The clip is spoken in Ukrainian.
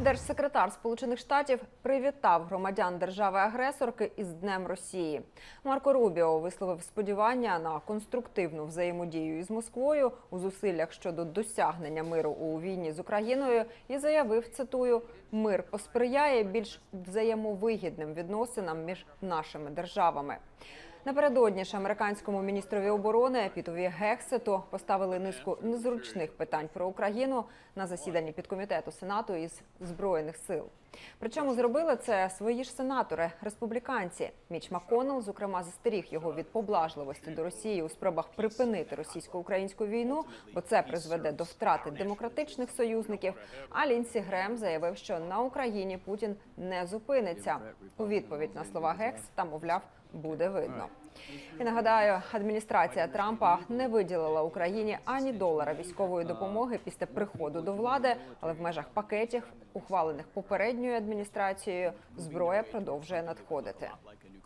Держсекретар Сполучених Штатів привітав громадян держави-агресорки із Днем Росії. Марко Рубіо висловив сподівання на конструктивну взаємодію із Москвою у зусиллях щодо досягнення миру у війні з Україною і заявив, цитую, мир посприяє більш взаємовигідним відносинам між нашими державами. Напередодні ж американському міністрові оборони Пітові Гексету поставили низку незручних питань про Україну на засіданні підкомітету Сенату із збройних сил. Причому зробили це свої ж сенатори, республіканці. Міч Маконел, зокрема, застеріг його від поблажливості до Росії у спробах припинити російсько-українську війну, бо це призведе до втрати демократичних союзників. А Лінсі Грем заявив, що на Україні Путін не зупиниться. У відповідь на слова Гекс та мовляв буде видно. І нагадаю, адміністрація Трампа не виділила Україні ані долара військової допомоги після приходу до влади, але в межах пакетів, ухвалених попередньою адміністрацією, зброя продовжує надходити.